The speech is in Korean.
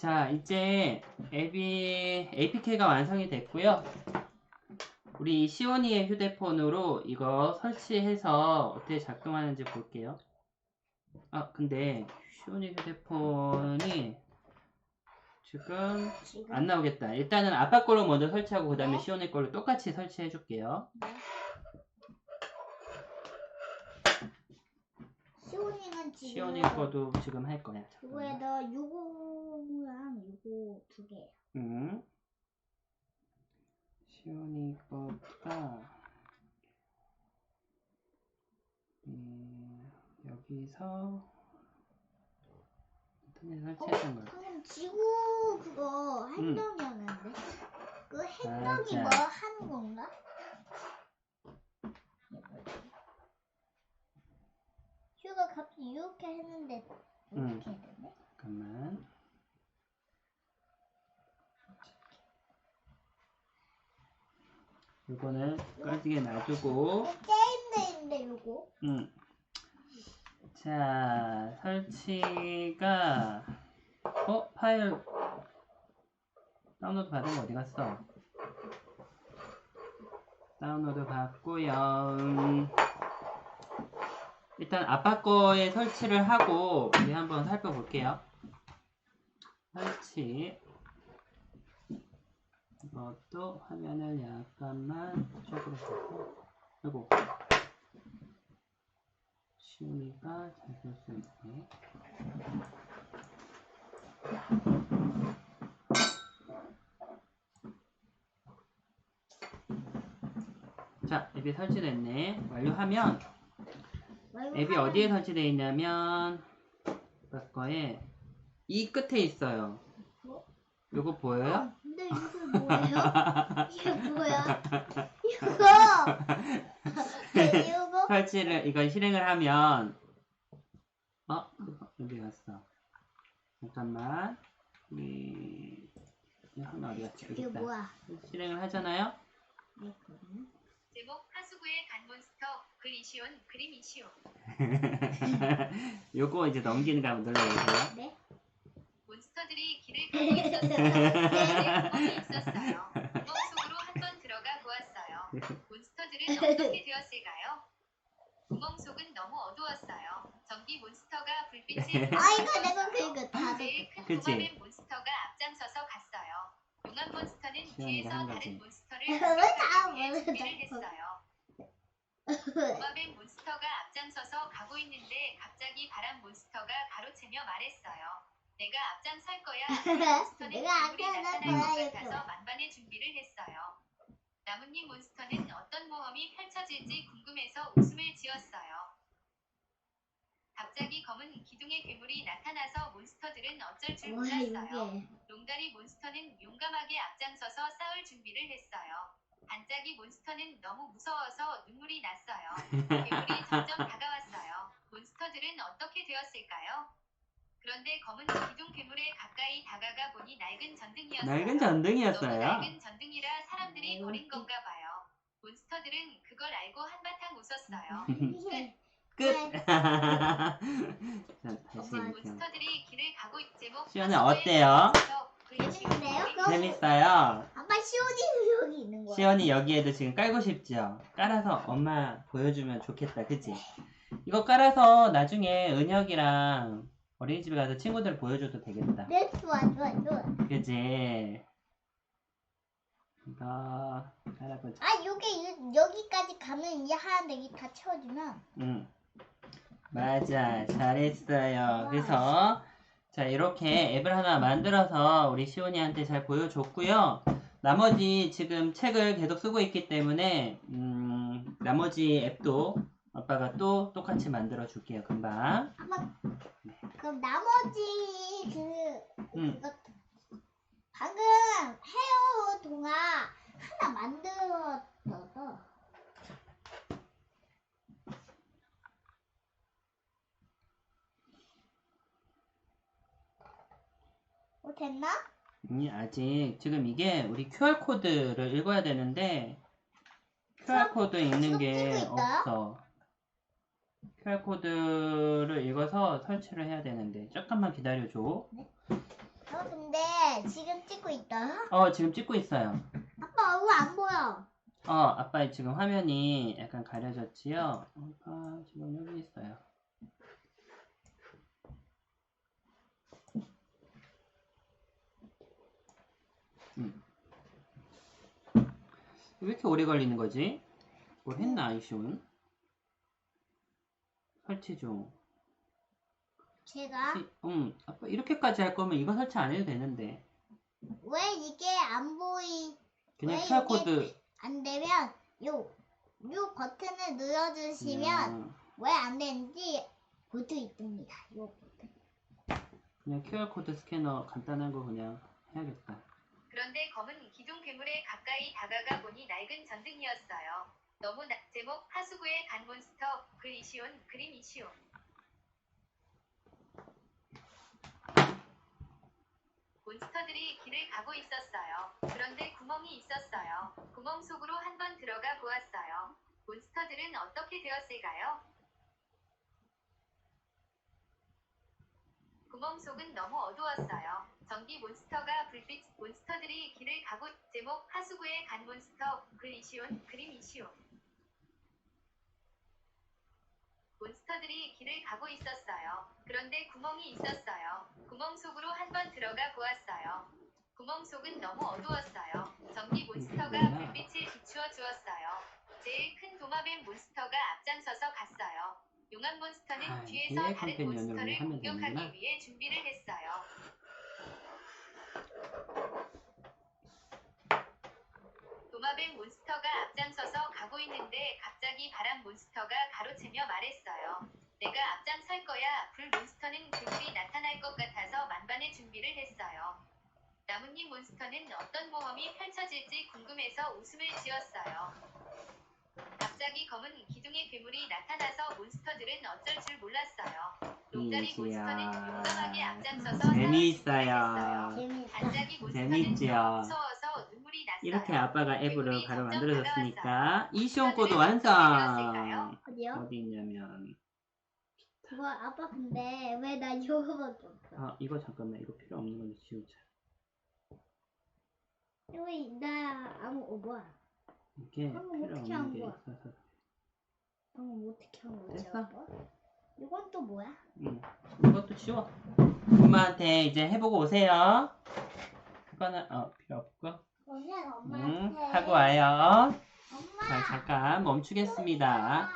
자, 이제 앱이 APK가 완성이 됐고요. 우리 시온이의 휴대폰으로 이거 설치해서 어떻게 작동하는지 볼게요. 아, 근데 시온이 휴대폰이 지금 안 나오겠다. 일단은 아빠 걸로 먼저 설치하고 그 다음에 네. 시온이 걸로 똑같이 설치해 줄게요. 시온이는 지금 시온이 거도 지금 할 거야. 잠깐만. 그거에다 요거랑 두 개. 음. 시온이 거가 음, 여기서 인터넷 설치했던 거. 방금 지구 그거 음. 행동이었는데 그 행동이 맞아. 뭐 하는 건가? 휴가 갑자기 이렇게 했는데 음. 이렇게 되네. 잠깐만. 이거는 꺼지게 놔두고. 어, 게임데인데 요거. 음. 자, 설치가 어 파일 다운로드 받은 거 어디 갔어? 다운로드 받고요. 음. 일단 아빠 거에 설치를 하고 우리 한번 살펴볼게요. 설치. 이것도 화면을 약간만 쪽으로 보고 그리고. 시우니까 잘볼 수 있게 자 앱이 설치됐네. 완료하면 앱이 어디에 설치되어 있냐면 아빠 거에 이 끝에 있어요 요거 보여요? 근데 이게 뭐예요? 이게 뭐야? 이거 이거 설치를 이걸 실행을 하면 어 여기 갔어 잠깐만 우리 이 하나 어디 갔지 이게 있다 뭐야? 실행을 하잖아요 네. 제목 하수구의 간몬스터 그림이 쉬운 요거 이제 넘기는 거 한번 눌러보세요 네? 몬스터들이 길을 가고 있었어요. 구멍이 있었어요. 구멍 속으로 한번 들어가 보았어요. 몬스터들은 어떻게 되었을까요? 구멍 속은 너무 어두웠어요. 전기 몬스터가 불빛을 아 이거 내가 그거 다 제일. 큰 그치? 도마뱀 몬스터가 앞장서서 갔어요. 용암 몬스터는 뒤에서 한 거지. 다른 몬스터를 공격하기 위해 준비를? 했어요. 도마뱀 몬스터가 앞장서서 가고 있는데 갑자기 바람 몬스터가 가로채며 말했어요. 내가 앞장설 거야. 몬스터는 내가 앞장설 거야. 같아서 만반의 준비를 했어요. 나뭇잎 몬스터는 어떤 모험이 펼쳐질지 궁금해서 웃음을 지었어요. 갑자기 검은 기둥의 괴물이 나타나서 몬스터들은 어쩔 줄 몰랐어요. 용다리 몬스터는 용감하게 앞장서서 싸울 준비를 했어요. 반짝이 몬스터는 너무 무서워서 눈물이 났어요. 괴물이 점점 다가왔어요. 몬스터들은 어떻게 되었을까요? 그런데 검은 기둥 괴물에 가까이 다가가 보니 낡은 전등이었어요. 낡은 너무 전등이었어요 낡은 전등이라 사람들이 음. 버린 건가 봐요. 몬스터들은 그걸 알고 한바탕 웃었어요. 끝 자, 다시 엄마, 이렇게 몬스터들이 길을 가고 있 제목 시연아, 하수구의 어때요? 재밌는데요? 재밌어요 아빠 시온이 여기 있는 거야. 시연이 여기에도 지금 깔고 싶죠? 깔아서 엄마 보여주면 좋겠다, 그치? 이거 깔아서 나중에 은혁이랑 어린이집에 가서 친구들 보여줘도 되겠다. 네, 좋아, 좋아, 좋아. 그치? 이거 깔아보자. 아, 여기 이- 여기까지 가면 이제 하는데 이게 다 채워주면 응. 맞아, 잘했어요. 그래서 자 이렇게 앱을 하나 만들어서 우리 시온이한테 잘 보여줬고요. 나머지 지금 책을 계속 쓰고 있기 때문에 음, 나머지 앱도 아빠가 또 똑같이 만들어 줄게요. 금방. 아마 그럼 나머지 그 응. 방금 헤어 동화 하나 만들었어. 어 됐나? 아니 아직 지금 이게 우리 QR 코드를 읽어야 되는데 QR 코드 읽는 게? 없어. QR 코드를 읽어서 설치를 해야 되는데 잠깐만 기다려줘. 어 근데 지금 찍고 있어요? 어, 지금 찍고 있어요. 아빠 얼굴 안 보여. 어, 아빠의 지금 화면이 약간 가려졌지요? 아빠 지금 여기 있어요. 음. 왜 이렇게 오래 걸리는 거지? 뭘 했나, 아이시온? 설치 중. 제가 시- 음, 아빠 이렇게까지 할 거면 이거 설치 안 해도 되는데. 왜 이게 안 보이 그냥 왜 QR코드. 안 되면 요, 요 버튼을 눌러주시면 그냥, 왜 안 되는지 볼 수 있습니다. 요 버튼. 그냥 QR코드 스캐너 간단한 거 그냥 해야겠다. 그런데 검은 기둥 괴물에 가까이 다가가 보니 낡은 전등이었어요. 너무 나, 제목 하수구에 간 몬스터 글 이시온 그림 이시온 몬스터들이 길을 가고 있었어요. 그런데 구멍이 있었어요. 구멍 속으로 한번 들어가 보았어요. 몬스터들은 어떻게 되었을까요? 구멍 속은 너무 어두웠어요. 전기 몬스터가 불빛 몬스터들이 길을 가고 제목 하수구에 간 몬스터 글 이시온 그림 이시온 몬스터들이 길을 가고 있었어요. 그런데 구멍이 있었어요. 구멍 속으로 한번 들어가 보았어요. 구멍 속은 너무 어두웠어요. 전기 몬스터가? 불빛을 비추어 주었어요. 제일 큰 도마뱀 몬스터가 앞장서서 갔어요. 용암 몬스터는 아, 뒤에서 다른 몬스터를 공격하기. 위해 준비를 했어요. 도마뱀 몬스터가 앞장서서 가고 있는데 갑자기 바람 몬스터가 가로채며 말했어요. 내가 앞장설 거야. 불 몬스터는 괴물이 나타날 것 같아서 만반의 준비를 했어요. 나뭇잎 몬스터는 어떤 모험이 펼쳐질지 궁금해서 웃음을 지었어요. 갑자기 검은 기둥의 괴물이 나타나서 몬스터들은 어쩔 줄 몰랐어요. 이지야. 몬스터는 용감하게 앞장서서 재미있어요. 반짝이 몬스터는 무서워서 눈물 이. 이렇게 아빠가 앱으로 바로 점점 만들어줬으니까 이시온 코드 완성! 어디요? 어디 있냐면 그거 아빠 근데 왜 나 이거밖에 없어? 아 이거 잠깐만 이거 필요 없는 건데 지우자 왜 나 아무 어 뭐야? 이게 방금 필요 어떻게 없는 한게 거야? 있어서 방금 어떻게 한 거지 됐어? 아빠? 이건 또 뭐야? 응 이것도 지워 엄마한테 이제 해보고 오세요 그거는 어 필요 없고 엄마한테. 하고 와요. 엄마. 자 잠깐 멈추겠습니다